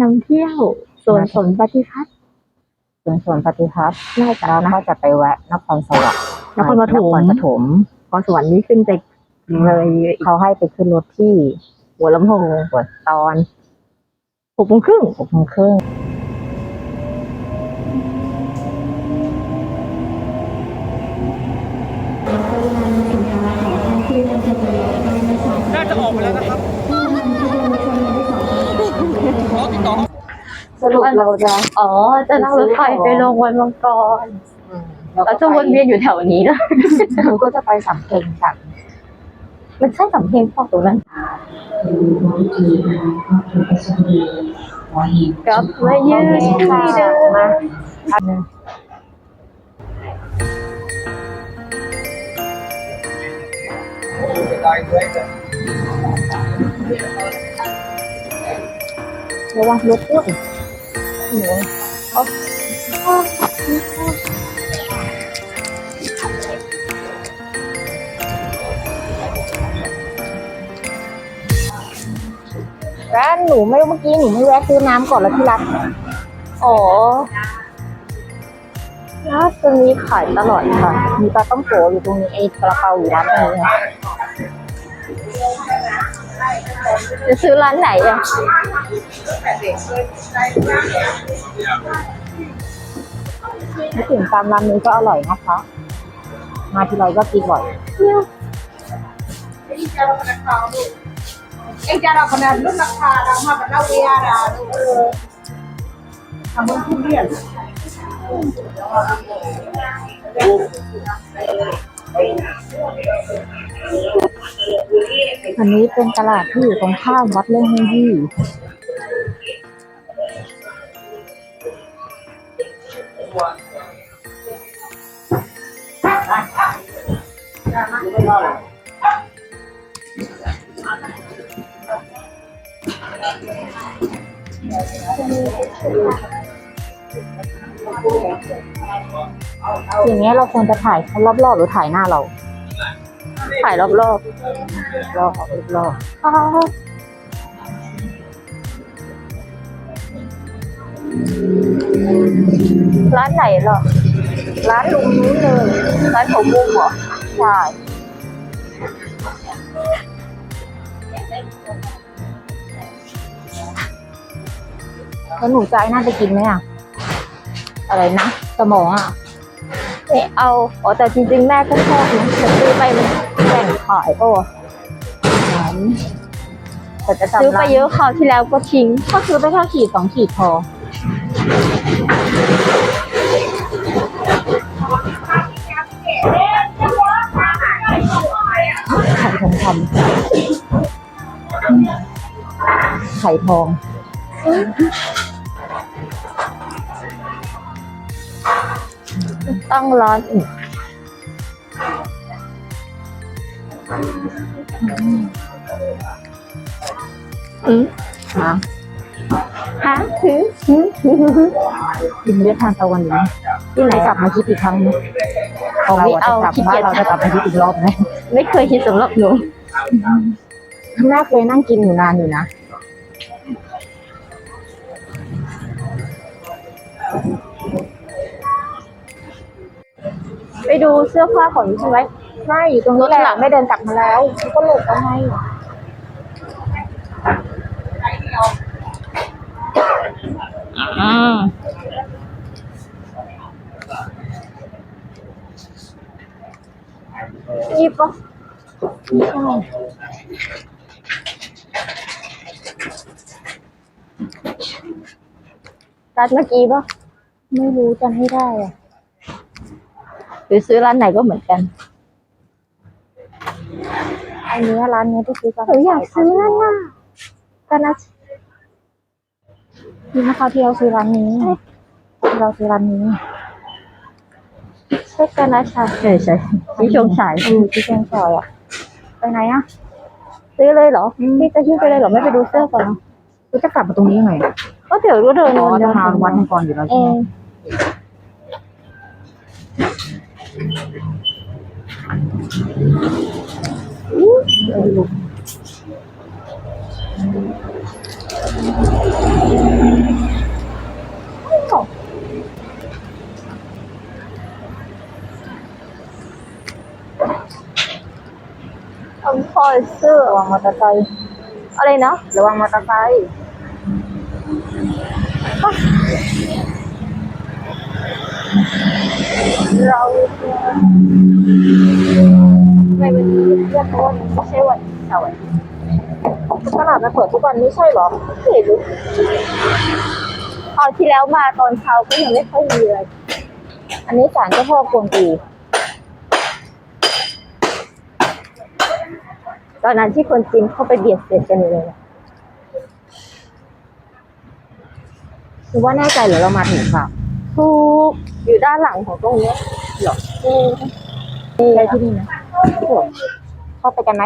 นำเที่ยวสวนสนปฏิพัฒน์ถึงสวนปฏิพัฒน์น่าจะแล้วนะก็จะไปแวะนครสวรรค์นครปฐมนครปฐมพอสวรรค์นี้ขึ้นไปเลยอีกเขาให้ไปขึ้นรถที่ หัวลำโพงหัวตอนหกโมงครึ่งหกโมงครึ่ง น่าจะออกไปแล้วนะครับรอติดต่อ สรุปเราจะอ๋อ จะนั่งรถไฟไปลงวันมังกรเราเราจะวนเวียนอยู่แถวนี้นะเราก็จะไปสำเพ็งกันมันใช่สำเพ็งพอตรงนั้นกลับมายืนที่เดิมอันนึงได้ด้วยจ้ะระวังรถด้วย ร้านหนูไม่เมื่อกี้หนูไม่แวะซื้อน้ำก่อนแล้วที่รักอ๋อร้านตรงนี้ขายตลอดค่ะ มีปลาต้องโกอยู่ตรงนี้ไอ้กระเป๋าอยู่ร้านนี้ จะซื้อร้านไหนอะไม่ถึงตามร้านนี้ก็อร่อยนะคะ มาทีไรก็กินบ่อยเอ็งจะเราขนาดรุ่นราคาเรามาเป็นเราเวียดาดูเออทำมันทุเรียน อันนี้เป็นตลาดที่อยู่ตรงข้ามวัดเล่งเฮยี่อย่างเงี้ยเราควรจะถ่ายเขารอบๆหรือถ่ายหน้าเรา ขายรอบรอบรอบรอบร้านไหนเหรอ ร้านลุงนู้นเลย ร้านของมุมเหรอใช่แล้วหนูใจน่าจะกินไหมอะ อะไรนะ สมองอะไม่เอา อ๋อ แต่จริงๆ แม่ก็ชอบนะแต่ซื้อไปมัน ขายก็แต่จะซื้อจำไปร้านเยอะคราวที่แล้วก็ทิ้ง ก็ซื้อไปแค่ขีดสองขีดพอไข่ทองคำไข่ทองต้องร้อนอีก อืมนะฮะคืออืมกินเลือดทานตะวันนี้ที่ไหนกลับมาคิดอีกครั้งนึงเอาไม่เอาจะกลับขี้บ้าเกียนจเราจะกลับมาคิดอีกรอบไหมไม่เคยคิดสำหรับหนูแม่เคยนั่งกินอยู่นานอยู่นะไปดูเสื้อผ้าของใช่ไหม ใช่อยู่ตรงนี้แหละไม่เดินกลับมาแล้วเขาก็หลบแล้วไงอ่านี่ปะร้านเมื่อกี้ปะไม่รู้จำไม่ได้อะหรือซื้อร้านไหนก็เหมือนกัน อันเนี้ยร้านเนี้ยที่ซื้อกันหนูอยากซื้อนั่นน่ะกันนะที่นะคะที่เราซื้อร้านนี้ที่เราซื้อร้านนี้ใช่กันนะชาใช่ใช่ที่ชงฉายอือที่เชียงซอยอะไปไหนอะซื้อเลยเหรอพี่จะหิ้วไปเลยเหรอไม่ไปดูเสื้อก่อนเหรอกูจะกลับมาตรงนี้ยังไงก็เดี๋ยวก็เดินอ๋อเดิจะนทางวัดมังกรอยู่แล้วเอใช่ไหม ừ. Ông hồi xưa ở bằng mặt tay Ở đây nữa, là bằng mặt tay à. อะไรนะระวังมอเตอร์ไซค์เราทำไมมันมีเพื่อนเพราะว่ามันไม่ใช่วันเสาร์อาทิตย์ตลาดมันเปิดทุกวันไม่ใช่เหรอไม่รู้คราวที่แล้วมาตอนเช้าก็ยังไม่ค่อยมีอะไรอันนี้ศาลเจ้าพ่อกวนอูตอนนั้นที่คนจีนเข้าไปเบียดเสียดกันเลยอะคือว่าแน่ใจเหรือเรามาถึงค่ะถูกอยู่ด้านหลังของตรงเนี้ยเหรออืมใช่ที่นี่นะ เข้าไปกันไหม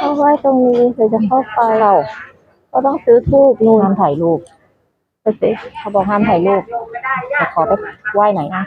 เข้าไว้ตรงนี้เราจะเข้าไปเราก็ต้องซื้อทูบนู่นห้ามถ่ายรูปไปสิเขาบอกห้ามถ่ายรูปแต่ขอไปไหว้หนอยนะ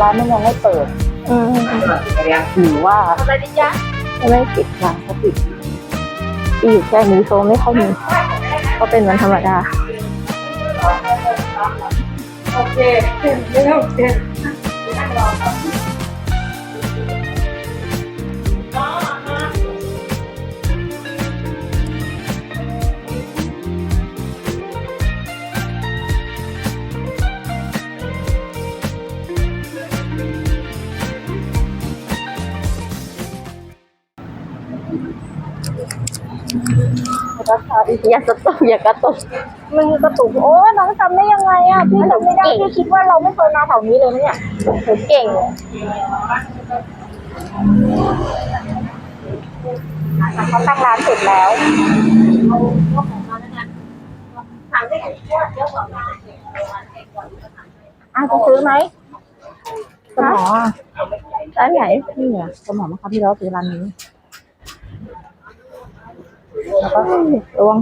ร้านมันยังไม่เปิดอืมหรือว่าไม่ได้ปิดร้านเขาปิดอยู่แค่นี้โซไม่ค่อยมีก็เป็นวันธรรมดาโอเคไม่โอเคราคาดีอย่ากระตุกอย่ากระตุกมันกระตุกโอ้ยน้องจำได้ยังไงอะพี่จำไม่ได้พี่คิดว่าเราไม่เคยมาแถวนี้เลยนะเนี่ยหนูเก่งเลยเขาตั้งร้านเสร็จแล้วอ้าวจะซื้อไหมสมออะร้านไหนนี่ไงสมอมาครับที่เราซื้อร้านนี้ แล้วก็ระวัง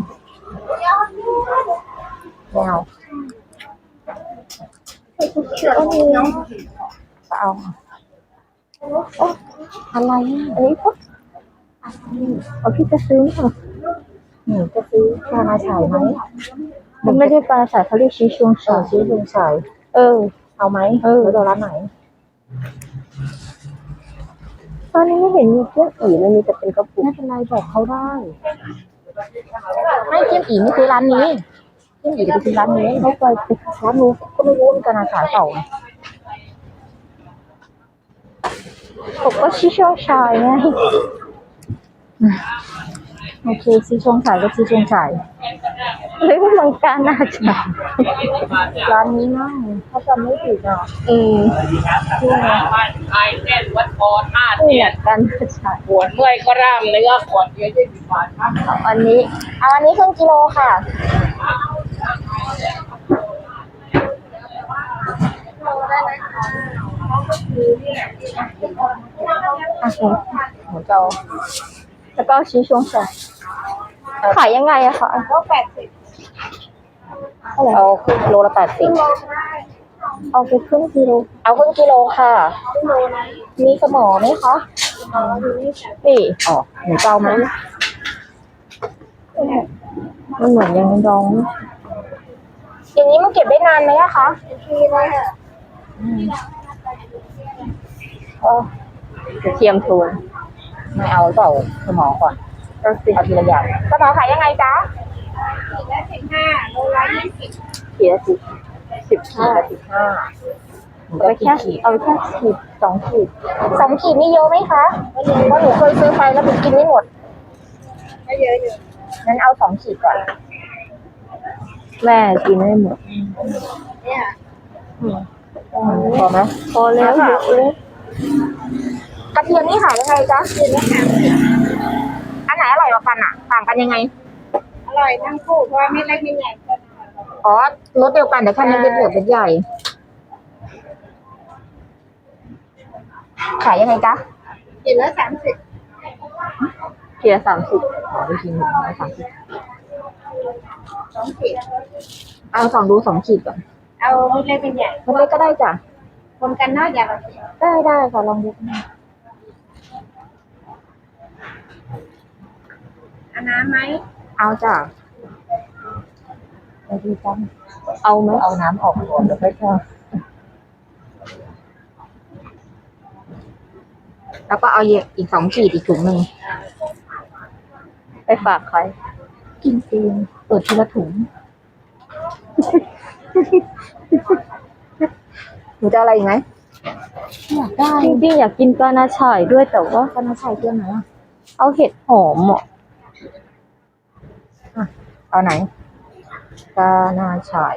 แมวก็มีเอาโอ๊ะอะไรอันนี้ปุ๊บเอาพี่จะซื้อเหรอหนูจะซื้อปลามาฉายไหมมันไม่ได้ปลาสายเขาเรียกชีชวงเอฉาอซื้อลุงฉายเออ เอาไหมเออแล้วเราร้านไหน ตอนนี้ไม่เห็นมีเครื่องอีเลยมีแต่เป็นกระปุกไม่เป็นไรบอกเขาได้ไม่เจียมอีไม่ซื้อร้านนี้เจียมอีจะไปซื้อร้านนี้เขาไปร้านนู้นก็ไม่รู้ว่ามันกำลังขายเปล่าไงผมก็ชีชวงชายไง โอเคซื้อช่วงฉายก็ซื้อช่วงฉายเหรือว่ามังการน่าจะร้านนี้มั่งถ้าจำไม่ผิดอะอืมบ้านไทยเส้นวัดพอท่านี่เทียแหนละการน่าจะปวดเมื่อยก็ร่างเนื้อขวดเดียวยี่สิบบาทครับอันนี้เอาอันนี้ครึ่งกิโลค่ะอะหมูเจ้า แล้วก็ชี้ช่วงใส่ขายยังไงอะคะก็แปดสิบเอาครึ่งกิโลละแปดสิบเอาไปครึ่งกิโล เอาครึ่งกิโลค่ะกิโลนะมีสมอไหมคะอ๋อดูนี่ค่ะนี่อ๋อหมูเจ้ามั้ยมันเหมือนยังดอง อย่างนี้มันเก็บได้นานไหมอะคะทีเลยค่ะเออกระเทียมโทน ไม่เอาเปล่าสมอก่อนก็สิเอาทีละอย่างสมอขายยังไงจ๊ะขีดละสิบห้าโลละยี่สิบขีดละสิบสิบขีห้าดละสิบห้าหมูเอาเจ้าไปกี่แค่ขีดเอาไปแค่ขีดสองขีดสองขีดนี่เยอะไหมคะเพราะหนูเคยซื้อไปแล้วหนูกินไม่หมดก็เยอะอยู่งั้นเอาสองขีดก่อนแม่กินไม่หมดเนี่ยพอไหมพอแล้วเยอะเลยก ระเทียมนี่ขายยังไงจ๊ะขีดละสามสิบอันไหนอร่อยกว่ากันอะ ต่างกันยังไง อร่อยทั้งคู่เพราะว่าไม่เล็กไม่ใหญ่กันอ๋อรสเดียวกันแต่แค่เม็ดเล็กเม็ดใหญ่ ขายยังไงจ๊ะขีดละสามสิบขีดละสามสิบขอดูทีหนึ่งร้อยสามสิบสองขีดเอาสองดูสองขีดก่อน เอาไม่เล็กไม่ใหญ่เม็ดเล็กก็ได้จ้ะคนกันเนอกอย่างละขีดได้ได้ค่ะลองดู เอาน้ำไหมเอาจ้ะเอาดีจังเอาไหมเอาน้ำออกก่อนเดี๋ยวค่อยทอดแล้วก็เอาอีกสองขีดอีกถุงหนึ่งไปฝากใคร กินเองเปิดทีละถุง หนูจะเอาอะไรอีกไหมอยากได้จริงๆอยากกินกานาฉ่ายด้วยแต่ว่าก็น่าใช่เพื่อนไหนอะ เอาเห็ดหอมอะ เอาไหนกานาชาย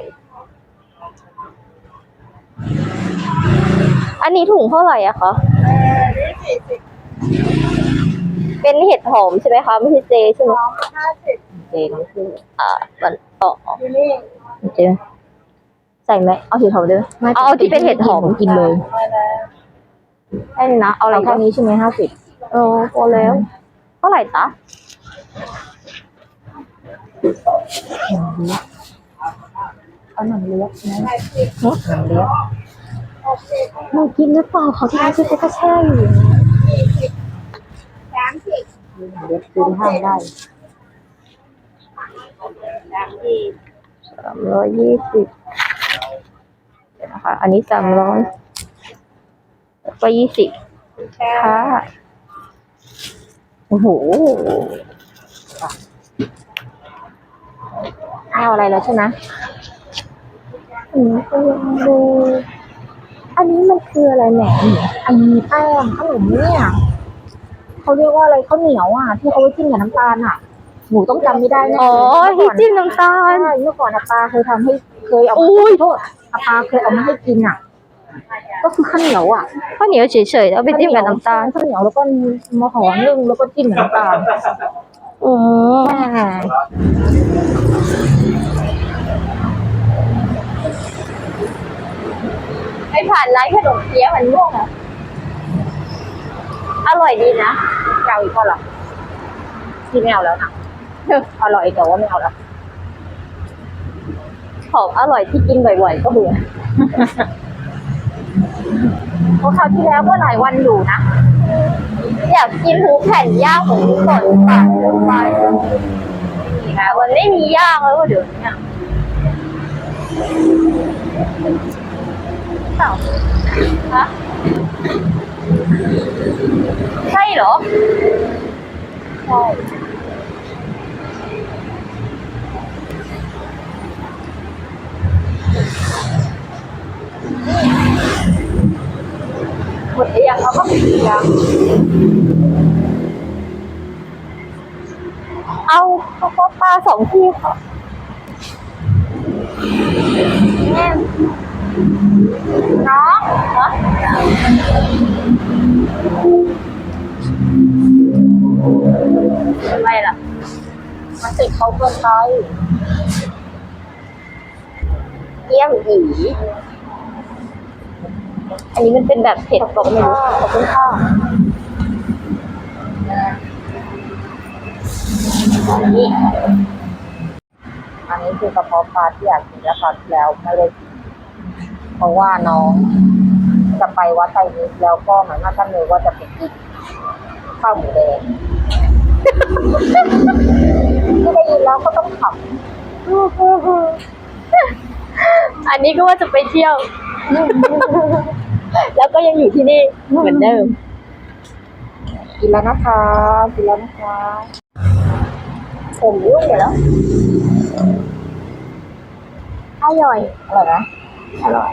อันนี้ถุงเท่าไหร่อะคะเออนี่สี่สิบเป็นเห็ดหอมใช่ไหมคะไม่ใช่เจใช่ไหมสองห้าสิบเจทั้งคู่อ่ามันอ๋ออยู่นี่เจไหมใส่ไหมเอาเห็ดหอมด้วยไหมไม่เอาเอาที่เป็นเห็ดหอมกินเลยมาแล้วได้นะเอาอะไรเอาแค่ก็นี้ใช่ไหมห้าสิบเออพอแล้วเท่าไหร่ตะ เอาหนังเลี้ยงนะแปดสิบหนังเลี้ยงหกสิบมันกินหรือเปล่าเขาที่ร้านที่ก็แช่อยู่สี่สิบสามสิบหนังเลี้ยงซื้ห้างได้สามสิบสามร้อยยี่สิบเดี๋ยวนะคะอันนี้สามร้อยก็ยี่สิบค่ะค่ะโอ้โห ไม่เอาอะไรแล้วใช่ไหมอันนี้ก็ยังดูอันนี้มันคืออะไรแหนมเหรอไอ้แป้งขนมเนี่ยเขาเรียกว่าอะไรข้าวเหนียวอะ ที่เขาไว้จิ้มกับน้ำตาลอะหนูต้องจำไม่ได้แน่อ๋อเมื่ที่ก่อนจิ้มน้ำตาลใช่เมื่อก่อนอาปาเคยทำให้เคยเอาอุ้มายโทษอาปาเคยเอามาให้กินอะ ก็คือข้าวเหนียวอะข้าวเหนียวเฉยๆเอาไปจิ้มกับน้ำตาลข้าวเหนียวแล้วก็มาห่อนึ่งแล้วก็จิ้มกับน้ำตาลอืม แม่ ไป ผ่านร้านขนมเปี๊ยะมันม่วงอะอร่อยดีนะเจ้าอีกก็หรอที่ไม่เอาแล้วนะอร่อยแต่ว่าไม่เอาแล้วของอร่อยที่กินบ่อยๆ ก็เบื่อเพราะคราวที่แล้วก็หลายวันอยู่นะ อยากกินหมูแผ่นย่างของหมูสดค่ะไปนี่นะมันไม่มีย่างแล้วก็เดี๋ยวนี้เปล่าฮะใช่เหรอใช่หมดหรือยงเขาก็มียงเอาเข้าวโพดปลาสองที่ค่ะแม่ น้องเหรอทำไมล่ะ มันติดเขาเกินไปเยี่ยมหยีอันนี้มันเป็นแบบเผ็ดบอกไม่รู้ขอบคุณค่ะอันนี้อันนี้คือกระเพาะปลาที่อยากกินแล้วคราวที่แล้วไม่ได้กิน ราะว่าน้องจะไปวัดไตรมิตรแล้วก็เหมือนว่าท่านเลยว่าจะไปกินข้าวหมูแดงที่ได้ยินแล้วก็ต้องขับ อันนี้ก็ว่าจะไปเที่ยว แล้วก็ยังอยู่ที่นี่เหมือนเดิม กินแล้วนะคะกินแล้วนะคะผมยุ่งอยู่แล้วอร่อยอร่อยไหมอร่อย